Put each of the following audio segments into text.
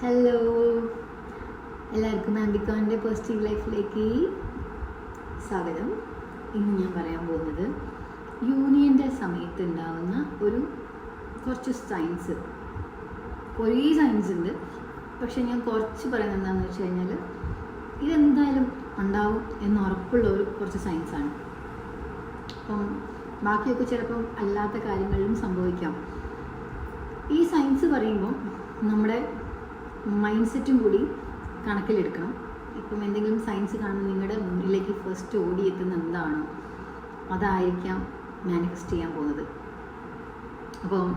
Hello എല്ലാവർക്കും ആംബിക്കോന്റെ positive ലൈഫിലേക്ക് സ്വാഗതം. ഇന്ന് ഞാൻ പറയാൻ പോകുന്നത് യൂണിയന്റെ സമയത്ത് ഉണ്ടാകുന്ന ഒരു കുറച്ച് സയൻസ് കുറേ സയൻസ് ഉണ്ട്. പക്ഷേ ഞാൻ കുറച്ച് പറയുന്നത് എന്താണെന്ന് വെച്ച് കഴിഞ്ഞാൽ ഇതെന്തായാലും ഉണ്ടാവും എന്ന് ഉറപ്പുള്ള ഒരു കുറച്ച് സയൻസാണ് അപ്പം ബാക്കിയൊക്കെ ചിലപ്പം അല്ലാത്ത കാര്യങ്ങളിലും സംഭവിക്കാം. ഈ സയൻസ് പറയുമ്പോൾ നമ്മുടെ മൈൻഡ് സെറ്റും കൂടി കണക്കിലെടുക്കണം. ഇപ്പം എന്തെങ്കിലും സയൻസ് കാണുന്ന നിങ്ങളുടെ മുന്നിലേക്ക് ഫസ്റ്റ് ഓടിയെത്തുന്ന എന്താണോ അതായിരിക്കാം മാനിഫെസ്റ്റ് ചെയ്യാൻ പോകുന്നത്. അപ്പോൾ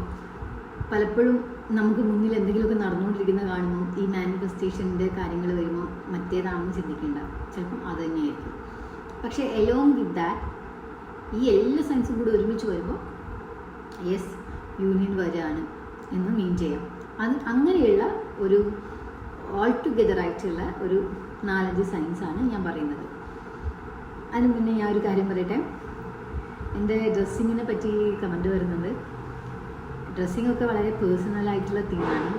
പലപ്പോഴും നമുക്ക് മുന്നിൽ എന്തെങ്കിലുമൊക്കെ നടന്നുകൊണ്ടിരിക്കുന്ന കാണുമ്പോൾ ഈ മാനിഫെസ്റ്റേഷന്റെ കാര്യങ്ങൾ വരുമ്പോൾ മറ്റേതാണെന്ന് ചിന്തിക്കേണ്ട. ചിലപ്പം അത് തന്നെയായിരിക്കും. പക്ഷേ എലോങ് വിത്ത് ദാറ്റ് ഈ എല്ലാ സയൻസും കൂടി ഒരുമിച്ച് വരുമ്പോൾ യെസ് യൂണിയൻ വരാണ് എന്ന് മീൻ ചെയ്യാം. അത് അങ്ങനെയുള്ള ഒരു ഓൾ ടുഗെദർ ആയിട്ടുള്ള ഒരു നാലഞ്ച് സയൻസാണ് ഞാൻ പറയുന്നത്. അതിന് മുന്നേ ഞാൻ ഒരു കാര്യം പറയട്ടെ? എന്റെ ഡ്രസ്സിങ്ങിനെ പറ്റി കമന്റ് വരുന്നത്. ഒക്കെ വളരെ പേഴ്സണലായിട്ടുള്ള തിങ്ങാണ്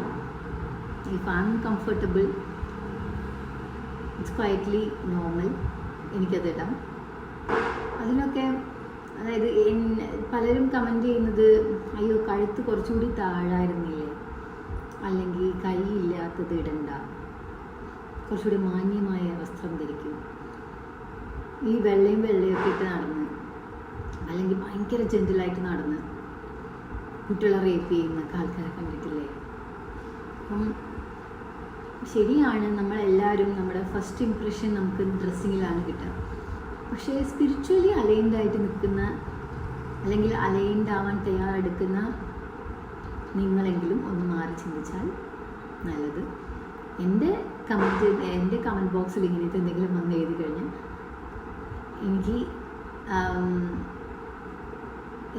if I comfortable it's quietly normal എനിക്കത് ഇടാം. അതിനൊക്കെ അതായത് പലരും കമന്റ് ചെയ്യുന്നത് അയ്യോ കഴുത്ത് കുറച്ചുകൂടി താഴായിരുന്നില്ലേ? അല്ലെങ്കിൽ കൈയില്ലാത്തത് ഇടണ്ട. കുറച്ചുകൂടി മാന്യമായ വസ്ത്രം ധരിക്കും. ഈ വെള്ളയും വെള്ളയൊക്കെ ഇട്ട് നടന്ന് അല്ലെങ്കിൽ ഭയങ്കര ജെന്റലായിട്ട് നടന്ന് കുട്ടികളെ റേപ്പ് ചെയ്യുന്ന ആൾക്കാരെ കണ്ടിട്ടില്ലേ? അപ്പം ശരിയാണ് നമ്മളെല്ലാവരും നമ്മുടെ ഫസ്റ്റ് ഇംപ്രഷൻ നമുക്ക് ഡ്രസ്സിങ്ങിലാണ് കിട്ടുക. പക്ഷേ സ്പിരിച്വലി അലൈൻഡായിട്ട് നിൽക്കുന്ന അല്ലെങ്കിൽ അലൈൻഡ് ആവാൻ തയ്യാറെടുക്കുന്ന നിങ്ങളെങ്കിലും ഒന്ന് മാറി ചിന്തിച്ചാൽ നല്ലത്. എന്റെ കമന്റ് എന്റെ കമന്റ് ബോക്സിൽ ഇങ്ങനത്തെ എന്തെങ്കിലും വന്ന് എഴുതി കഴിഞ്ഞാൽ എനിക്ക്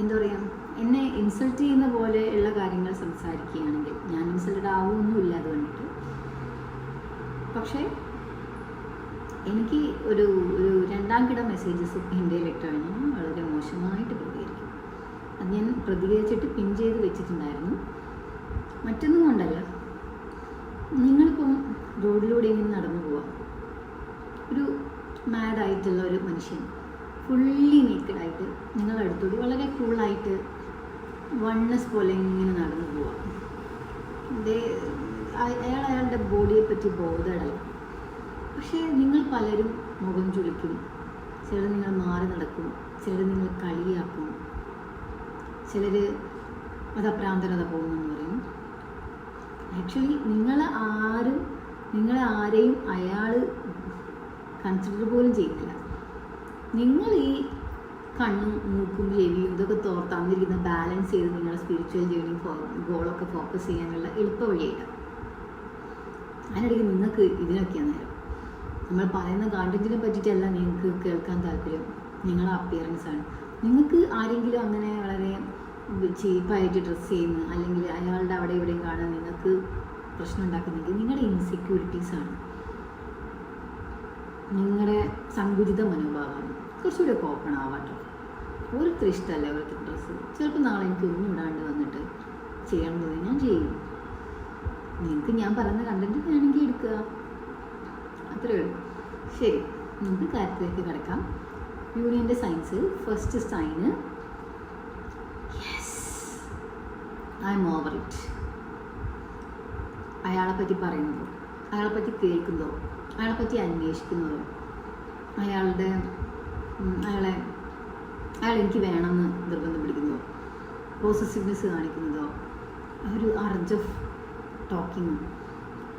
എന്താ പറയുക എന്നെ ഇൻസൾട്ട് ചെയ്യുന്ന പോലെ ഉള്ള കാര്യങ്ങൾ സംസാരിക്കുകയാണെങ്കിൽ ഞാൻ ഇൻസൾട്ടഡ് ആവുമൊന്നുമില്ല അത് കണ്ടിട്ട്. പക്ഷേ എനിക്ക് ഒരു ഒരു രണ്ടാം കിട മെസ്സേജസ് എന്റെ ഇലക്ട്രോണിക് വളരെ മോശമായിട്ട് അത് ഞാൻ പ്രതികരിച്ചിട്ട് പിൻ ചെയ്ത് വെച്ചിട്ടുണ്ടായിരുന്നു. മറ്റൊന്നും കൊണ്ടല്ല. നിങ്ങളിപ്പം റോഡിലൂടെ ഇങ്ങനെ നടന്നു പോവാം. ഒരു മാഡായിട്ടുള്ള ഒരു മനുഷ്യൻ. ഫുള്ളി നേക്കഡായിട്ട് നിങ്ങളുടെ അടുത്തോട് വളരെ കൂളായിട്ട് വണ്ണസ് പോലെ ഇങ്ങനെ നടന്നു പോവാം. അയാൾ അയാളുടെ ബോഡിയെ പറ്റി ബോധമല്ല പക്ഷേ നിങ്ങൾ പലരും മുഖം ചുളിക്കും. ചിലർ നിങ്ങൾ മാറി നടക്കും. ചിലർ നിങ്ങൾ കളിയാക്കും. ചിലർ മതഭ്രാന്തരത പോകുന്നു പോകുമെന്ന് പറയും. ആക്ച്വലി നിങ്ങൾ ആരും നിങ്ങളെ ആരെയും അയാൾ കൺസിഡർ പോലും ചെയ്യില്ല നിങ്ങൾ ഈ കണ്ണും മൂക്കും ചെവിയും ഇതൊക്കെ തോർ ബാലൻസ് ചെയ്ത് നിങ്ങളുടെ സ്പിരിച്വൽ ജേണി ഗോളൊക്കെ ഫോക്കസ് ചെയ്യാനുള്ള എളുപ്പ വഴിയായിട്ടാണ് അതിനിടയ്ക്ക് നിങ്ങൾക്ക് ഇതിനൊക്കെയാണ് നേരം. നമ്മൾ പറയുന്ന കണ്ടന്റിനെ പറ്റിയിട്ടല്ല നിങ്ങൾക്ക് കേൾക്കാൻ താല്പര്യം. നിങ്ങളുടെ അപ്പിയറൻസ് ആണ്. നിങ്ങൾക്ക് ആരെങ്കിലും അങ്ങനെ വളരെ ചീപ്പായിട്ട് ഡ്രസ്സ് ചെയ്യുന്ന അല്ലെങ്കിൽ അയാളുടെ അവിടെ ഇവിടെയും കാണാൻ നിങ്ങൾക്ക് പ്രശ്നം ഉണ്ടാക്കുന്നെങ്കിൽ നിങ്ങളുടെ ഇൻസെക്യൂരിറ്റീസാണ് നിങ്ങളുടെ സങ്കുചിത മനോഭാവമാണ്. കുറച്ചുകൂടി ഓപ്പൺ ആവാട്ടോ. ഓരോരുത്തർ ഇഷ്ടമല്ല ഓരോരുത്തർ ഡ്രസ്സ് ചിലപ്പോൾ നാളെ എനിക്ക് ഒന്നും ഇടാണ്ട് വന്നിട്ട് ചെയ്യണം എന്ന് തോന്നി ഞാൻ ചെയ്യും. നിങ്ങൾക്ക് ഞാൻ പറയുന്ന കണ്ടന്റ് വേണമെങ്കിൽ എടുക്കുക. അത്രേ ഉള്ളൂ. ശരി നമുക്ക് കാര്യത്തിലേക്ക് കിടക്കാം. യൂണിയന്റെ science first sign yes I am over it അയാളെ പറ്റി പറയുന്നതോ? അയാളെ പറ്റി കേൾക്കുന്നതോ? അയാളെ പറ്റി അന്വേഷിക്കുന്നതോ? അയാളുടെ അയാളെ അയാൾ എനിക്ക് വേണമെന്ന് നിർബന്ധം പിടിക്കുന്നതോ? പോസിറ്റീവ്നെസ് കാണിക്കുന്നതോ? ഒരു അർജ് ഓഫ് ടോക്കിങ്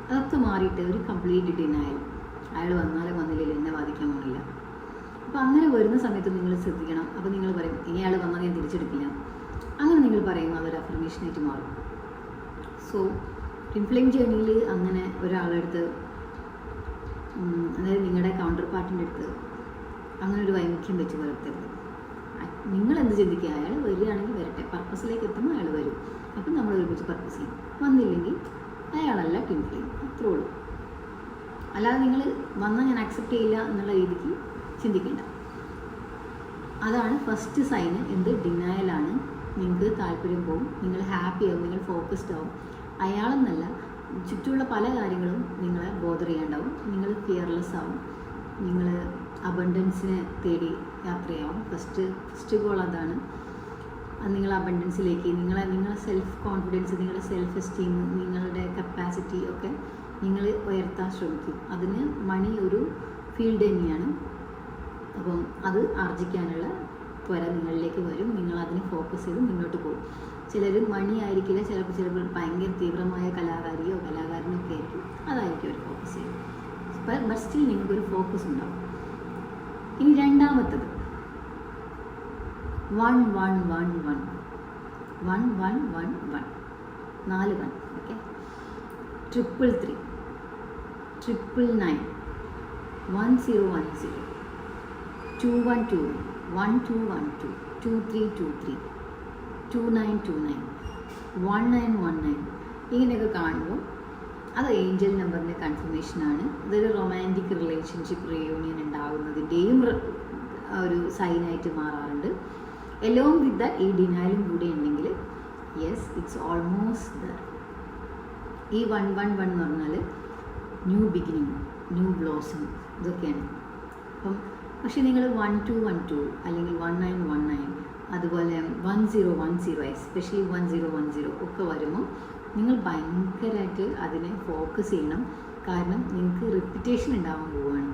അതൊക്കെ മാറിയിട്ട് ഒരു കംപ്ലീറ്റ് ഡിനായൽ അയാൾ വന്നാലും വന്നില്ലല്ലോ എന്നെ ബാധിക്കാൻ പോണില്ല അപ്പോൾ അങ്ങനെ വരുന്ന സമയത്ത് നിങ്ങൾ ശ്രദ്ധിക്കണം. അപ്പോൾ നിങ്ങൾ പറയും ഇനി അയാൾ വന്നാൽ ഞാൻ തിരിച്ചെടുക്കില്ല. അങ്ങനെ നിങ്ങൾ പറയുന്ന അതൊരു അഫർമേഷനായിട്ട് മാറും. സോ ഇൻഫ്ലെയിം ജേണിയിൽ അങ്ങനെ ഒരാളെടുത്ത് അതായത് നിങ്ങളുടെ കൗണ്ടർ പാർട്ടിന്റെ അടുത്ത് അങ്ങനെ ഒരു വൈമുഖ്യം വെച്ച് പുലർത്തരുത്. നിങ്ങൾ എന്ത് ചിന്തിക്കുക അയാൾ വരികയാണെങ്കിൽ വരട്ടെ. പർപ്പസിലേക്ക് എത്തുമ്പോൾ അയാൾ വരും. അപ്പം നമ്മൾ ഒരുമിച്ച് പർപ്പസ് ചെയ്യും. വന്നില്ലെങ്കിൽ അയാളല്ല ടിൻ ഫ്ലെയിം അത്രേ ഉള്ളൂ. അല്ലാതെ നിങ്ങൾ വന്നാൽ ഞാൻ അക്സെപ്റ്റ് ചെയ്യില്ല എന്നുള്ള രീതിക്ക് ചിന്തിക്കേണ്ട. അതാണ് ഫസ്റ്റ് സൈന് എന്ത്? ഡിനായലാണ് നിങ്ങൾക്ക് താല്പര്യം പോകും നിങ്ങൾ ഹാപ്പി ആവും നിങ്ങൾ ഫോക്കസ്ഡ് ആവും. അയാളെന്നല്ല ചുറ്റുമുള്ള പല കാര്യങ്ങളും നിങ്ങളെ ബോധർ ചെയ്യാണ്ടാവും. നിങ്ങൾ കെയർലെസ് ആവും. നിങ്ങൾ അബണ്ടൻസിനെ തേടി യാത്രയാവും. ഫസ്റ്റ് ഫസ്റ്റ് ഗോൾ അതാണ്. അത് നിങ്ങൾ അബണ്ടൻസിലേക്ക് നിങ്ങളെ നിങ്ങളെ സെൽഫ് കോൺഫിഡൻസ് നിങ്ങളുടെ സെൽഫ് എസ്റ്റീം നിങ്ങളുടെ കപ്പാസിറ്റി ഒക്കെ നിങ്ങൾ ഉയർത്താൻ ശ്രമിക്കും. അതിന് മണി ഒരു ഫീൽഡ് തന്നെയാണ്. അപ്പം അത് ആർജിക്കാനുള്ള ത്വര നിങ്ങളിലേക്ക് വരും. നിങ്ങൾ അതിനെ ഫോക്കസ് ചെയ്ത് മുന്നോട്ട് പോകും. ചിലർ മണി ആയിരിക്കില്ല ചിലപ്പോൾ ചിലപ്പോൾ ഭയങ്കര തീവ്രമായ കലാകാരിയോ കലാകാരനോ ഒക്കെ ആയിരിക്കും. അതായിരിക്കും അവർ ഫോക്കസ് ചെയ്യും ബട്ട് സ്റ്റിൽ നിങ്ങൾക്കൊരു ഫോക്കസ് ഉണ്ടാവും. ഇനി രണ്ടാമത്തത്. One one one one one one one one നാല് one okay triple three triple nine one zero one zero two one two one two one two two three two three two nine two nine one nine one nine ഇങ്ങനെയൊക്കെ കാണുമ്പോൾ അത് Angel നമ്പറിന്റെ കൺഫർമേഷനാണ് ഇതൊരു romantic relationship reunion ഉണ്ടാകുന്നതിന്റെയും ഒരു സൈനായിട്ട് മാറാറുണ്ട്. Along with the ഈ ഡിനാലും കൂടി ഉണ്ടെങ്കിൽ യെസ് ഇറ്റ്സ് ഓൾമോസ്റ്റ് ദർ ഈ വൺ വൺ വൺ എന്ന് പറഞ്ഞാൽ ന്യൂ ബിഗിനിങ് ന്യൂ ബ്ലോസം ഇതൊക്കെയാണ്. അപ്പം പക്ഷേ നിങ്ങൾ വൺ ടു വൺ ടു അല്ലെങ്കിൽ വൺ നയൻ വൺ നയൻ അതുപോലെ one zero one zero especially one zero one zero ഒക്കെ വരുമ്പോൾ നിങ്ങൾ ഭയങ്കരമായിട്ട് അതിനെ ഫോക്കസ് ചെയ്യണം. കാരണം നിങ്ങൾക്ക് റിപ്പിറ്റേഷൻ ഉണ്ടാവാൻ പോവുകയാണ്.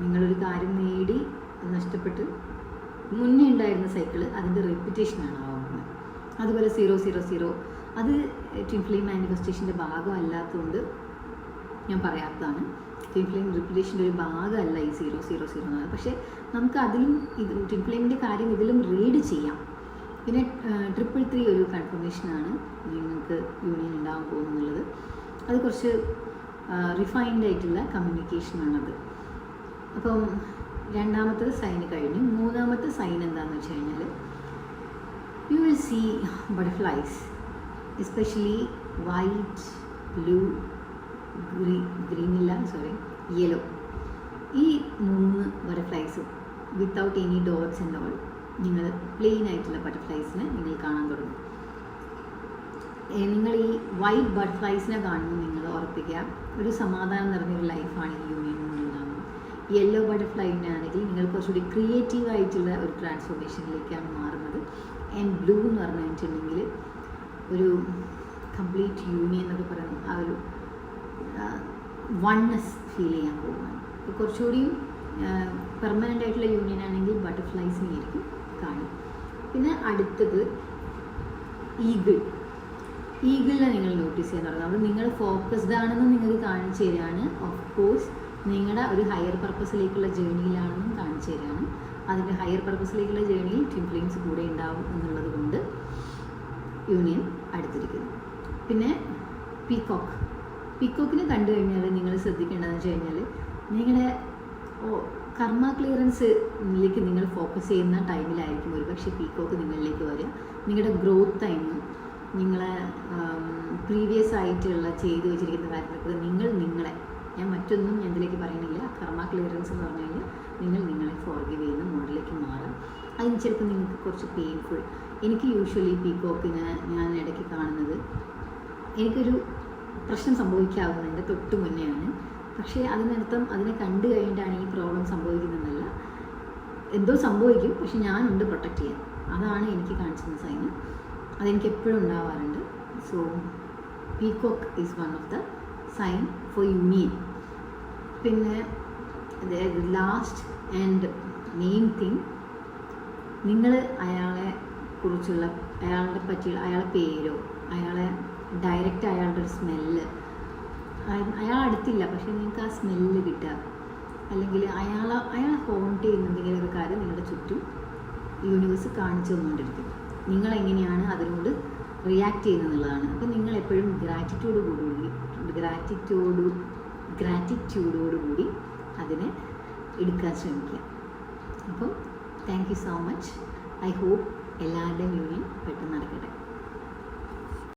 നിങ്ങളൊരു കാര്യം നേടി അത് നഷ്ടപ്പെട്ട് മുന്നേ ഉണ്ടായിരുന്ന സൈക്കിൾ അതിന്റെ റിപ്പിറ്റേഷനാണ് ആവുന്നത് അതുപോലെ സീറോ സീറോ സീറോ അത് ടിംഫ്ലി മാനിഫെസ്റ്റേഷന്റെ ഭാഗമല്ലാത്തതുകൊണ്ട് ഞാൻ പറയാത്തതാണ്. ട്വിൻ ഫ്ലെയിം റിപ്പിറ്റേഷന്റെ ഒരു ഭാഗമല്ല ഈ സീറോ സീറോ സീറോ എന്ന് പറയുന്നത് പക്ഷേ നമുക്ക് അതിലും ഇത് ട്വിൻഫ്ലെയിമിന്റെ കാര്യം ഇതിലും റീഡ് ചെയ്യാം. പിന്നെ ട്രിപ്പിൾ ത്രീ ഒരു കൺഫർമേഷനാണ് നിങ്ങൾക്ക് യൂണിയൻ ഉണ്ടാകാൻ പോകുന്നുള്ളത്. അത് കുറച്ച് റിഫൈൻഡ് ആയിട്ടുള്ള കമ്മ്യൂണിക്കേഷനാണത് അപ്പം രണ്ടാമത്തെ സൈൻ കഴിഞ്ഞു. മൂന്നാമത്തെ സൈൻ എന്താണെന്ന് വെച്ച് കഴിഞ്ഞാൽ you will see butterflies especially white blue green ഗ്രീനില്ല sorry yellow ഈ മൂന്ന് ബട്ടർഫ്ലൈസും without any dots and all നിങ്ങൾ പ്ലെയിൻ ആയിട്ടുള്ള ബട്ടർഫ്ലൈസിനെ നിങ്ങൾ കാണാൻ തുടങ്ങും. നിങ്ങൾ ഈ വൈറ്റ് ബട്ടർഫ്ലൈസിനെ കാണുമ്പോൾ നിങ്ങൾ ഉറപ്പിക്കുക ഒരു സമാധാനം നിറഞ്ഞൊരു ലൈഫാണ് ഈ യൂണിയൻ കൊണ്ടുണ്ടാകുന്നത് യെല്ലോ ബട്ടർഫ്ലൈനാണെങ്കിൽ നിങ്ങൾ കുറച്ചുകൂടി ക്രിയേറ്റീവ് ആയിട്ടുള്ള ഒരു ട്രാൻസ്ഫോർമേഷനിലേക്കാണ് മാറുന്നത്. ആൻഡ് ബ്ലൂ എന്ന് പറഞ്ഞിട്ടുണ്ടെങ്കിൽ ഒരു കംപ്ലീറ്റ് യൂണിയൻ എന്നൊക്കെ പറയുന്നത് ആ ഒരു വൺനെസ് ഫീൽ ചെയ്യാൻ പോവുകയാണ് ഇപ്പോൾ കുറച്ചുകൂടിയും പെർമനന്റ് ആയിട്ടുള്ള യൂണിയൻ ആണെങ്കിൽ ബട്ടർഫ്ലൈസിനെ ആയിരിക്കും കാണും പിന്നെ അടുത്തത് ഈഗിൾ ഈഗിളിനെ നിങ്ങൾ നോട്ടീസ് ചെയ്യാൻ തുടങ്ങും അപ്പോൾ നിങ്ങൾ ഫോക്കസ്ഡ് ആണെന്ന് നിങ്ങൾ കാണിച്ചു തരികയാണ് ഓഫ് കോഴ്സ് നിങ്ങളുടെ ഒരു ഹയർ പർപ്പസിലേക്കുള്ള ജേണിയിലാണെന്നും കാണിച്ചു തരികയാണ് അതിന്റെ ഹയർ പർപ്പസിലേക്കുള്ള ജേണിയിൽ ട്വിംപ്ലിങ്സ് കൂടെ ഉണ്ടാവും എന്നുള്ളത് കൊണ്ട് യൂണിയൻ അടുത്തിരിക്കുന്നു. പിന്നെ പീകോക്ക് പീകോക്കിനെ കണ്ടു കഴിഞ്ഞാൽ നിങ്ങൾ ശ്രദ്ധിക്കേണ്ടതെന്ന് വെച്ച് കഴിഞ്ഞാൽ നിങ്ങളുടെ ഓ കർമ്മ ക്ലിയറൻസിലേക്ക് നിങ്ങൾ ഫോക്കസ് ചെയ്യുന്ന ടൈമിലായിരിക്കും ഒരുപക്ഷെ പീക്കോക്ക് നിങ്ങളിലേക്ക് വരിക. നിങ്ങളുടെ ഗ്രോത്ത് ടൈം നിങ്ങളെ പ്രീവിയസ് ആയിട്ടുള്ള ചെയ്തു വെച്ചിരിക്കുന്ന കാര്യങ്ങൾക്ക് നിങ്ങൾ നിങ്ങളെ ഞാൻ മറ്റൊന്നും ഞാൻ ഇതിലേക്ക് പറയുന്നില്ല. കർമ്മ ക്ലിയറൻസ് എന്ന് പറഞ്ഞു കഴിഞ്ഞാൽ നിങ്ങൾ നിങ്ങളെ ഫോർഗീവ് ചെയ്യുന്ന മോഡിലേക്ക് മാറും. അതിന് ചിലപ്പോൾ നിങ്ങൾക്ക് കുറച്ച് പെയിൻഫുൾ എനിക്ക് യൂഷ്വലി പീക്കോക്കിന് ഞാൻ ഇടയ്ക്ക് കാണുന്നത് എനിക്കൊരു പ്രശ്നം സംഭവിക്കാവുന്നുണ്ട് തൊട്ട് മുന്നെയാണ്. പക്ഷേ അതിനർത്ഥം അതിനെ കണ്ടു കഴിഞ്ഞിട്ടാണ് ഈ പ്രോബ്ലം സംഭവിക്കുന്നതല്ല എന്തോ സംഭവിക്കും പക്ഷെ ഞാനുണ്ട് പ്രൊട്ടക്റ്റ് ചെയ്യാൻ. അതാണ് എനിക്ക് കാണിച്ചിരുന്ന സൈന് അതെനിക്ക് എപ്പോഴും ഉണ്ടാവാറുണ്ട്. So peacock is one of the sign for you mean പിന്നെ ലാസ്റ്റ് ആൻഡ് മെയിൻ തിങ് നിങ്ങൾ അയാളെ കുറിച്ചുള്ള അയാളുടെ പറ്റിയുള്ള അയാളുടെ പേരോ അയാളെ ഡയറക്റ്റ് അയാളുടെ ഒരു സ്മെല്ല് അയാൾ അടുത്തില്ല പക്ഷേ നിങ്ങൾക്ക് ആ സ്മെല്ല് കിട്ടുക. അല്ലെങ്കിൽ അയാൾ അയാളെ ഹോണ്ട് ചെയ്യുന്ന ഒരു കാര്യം നിങ്ങളുടെ ചുറ്റും യൂണിവേഴ്സ് കാണിച്ചു തന്നുകൊണ്ടിരിക്കും. നിങ്ങളെങ്ങനെയാണ് അതിനോട് റിയാക്ട് ചെയ്യുന്നതെന്നുള്ളതാണ്. അപ്പോൾ നിങ്ങൾ എപ്പോഴും ഗ്രാറ്റിറ്റ്യൂഡ് കൂടി ഗ്രാറ്റിറ്റ്യൂഡ് കൂടി അതിനെ എടുക്കാൻ ശ്രമിക്കുക. അപ്പോൾ thank you so much I hope എല്ലാവരുടെയും യൂണിയൻ പെട്ടെന്ന് നടക്കട്ടെ.